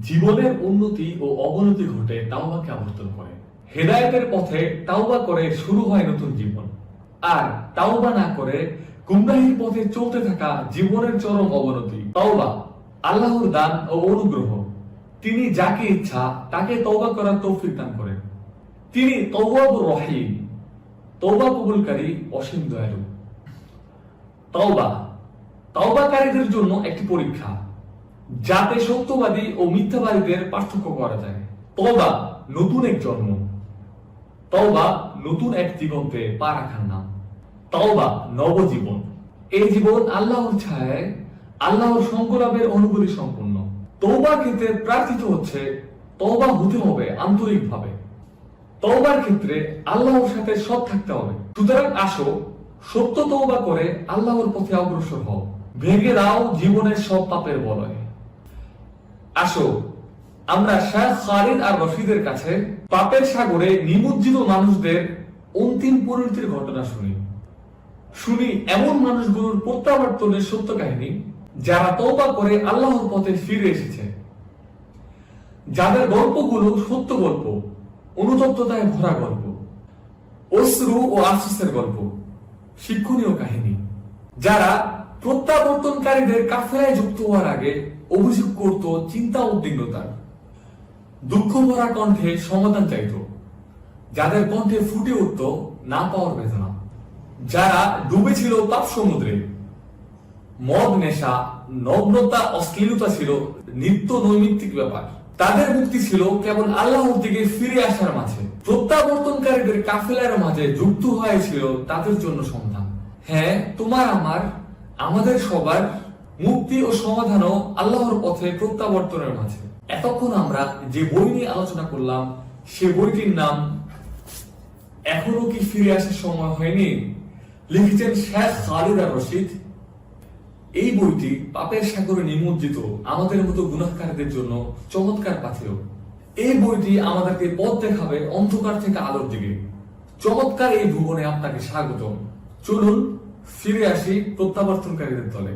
জীবনের উন্নতি ও অবনতি ঘটে তাওবাকে আবর্তন করে। হেদায়েতের পথে তাওবা করে শুরু হয় নতুন জীবন। আর তাওবা না করে গুমরাহির পথে চলতে থাকা জীবনের চরম অবনতি। তাওবা, আল্লাহর দান ও অনুগ্রহ। তিনি যাকে ইচ্ছা, তাকে তওবা করার তৌফিক দান করেন। তিনি তওয়াবুর রহিম, তওবা কবুলকারী অসীম দয়ালু। তওবা, তওবাকারীদের জন্য একটি পরীক্ষা। যাতে সত্যবাদী ও মিথ্যাবাদীদের পার্থক্য করা যায়। তওবা নতুন এক জন্ম। তওবা নতুন এক দিগন্তে পা রাখার নাম। তওবা নবজীবন। এই জীবন আল্লাহর ছায়ায়, আল্লাহর সংকলাপের অনুভূতি সম্পূর্ণ তওবার ক্ষেত্রে প্রার্থিত হচ্ছে, তওবা হতে হবে আন্তরিকভাবে। তওবার ক্ষেত্রে আল্লাহর সাথে সৎ থাকতে হবে। সুতরাং আসো, সত্য তৌবা করে আল্লাহর পথে অগ্রসর হও। ভেঙে দাও জীবনের সব পাপের বলয়। আসো, আমরা শেখ খালিদ আর রশিদের কাছে পাপের সাগরে নিমজ্জিত মানুষদের অন্তিম পরিণতির ঘটনা শুনি। শুনি এমন মানুষগুলোর প্রত্যাবর্তনের সত্য কাহিনী, যারা তওবা করে আল্লাহর পথে ফিরে এসেছে। যাদের গল্পগুলো সত্য গল্প, অনুতপ্ততায় ভরা গল্প, অশ্রু ও আফসোসের গল্প, শিক্ষণীয় কাহিনী, যারা প্রত্যাবর্তনকারীদের কাফেলায় যুক্ত হওয়ার আগে অভিযোগ করত চিন্তা উদ্বিগ্নতার দুঃখ ভরা কণ্ঠে সমাধান চাইত। যাদের কণ্ঠে ফুটে উঠত না পাওয়ার বেদনা যারা ডুবেছিল পাপ সমুদ্রে। মদ, নেশা নগ্নতা অশ্লীলতা ছিল নিত্য নৈমিত্তিক ব্যাপার। তাদের মুক্তি ছিল কেবল আল্লাহর দিকে ফিরে আসার মাঝে। প্রত্যাবর্তনকারীদের কাফেলার মাঝে যুক্ত হয়েছিল তাদের জন্য সন্ধান হ্যাঁ তোমার আমার আমাদের সবার মুক্তি ও সমাধানও আল্লাহর পথে প্রত্যাবর্তনের মাঝে। এতক্ষণ আমরা যে বই নিয়ে আলোচনা করলাম, সে বইটির নাম এখনও কি ফিরে আসার সময় হয়নি? লিখেছেন শেখ খালিদ রশিদ। এই বইটি পাপের সাগরে নিমজ্জিত, আমাদের মতো গুণাহকারীদের জন্য চমৎকার পাথেয়। এই বইটি আমাদেরকে পথ দেখাবে অন্ধকার থেকে আলোর দিকে। চমৎকার এই ভুবনে আপনাকে স্বাগতম। চলুন ফিরে আসি প্রত্যাবর্তনকারীদের দলে।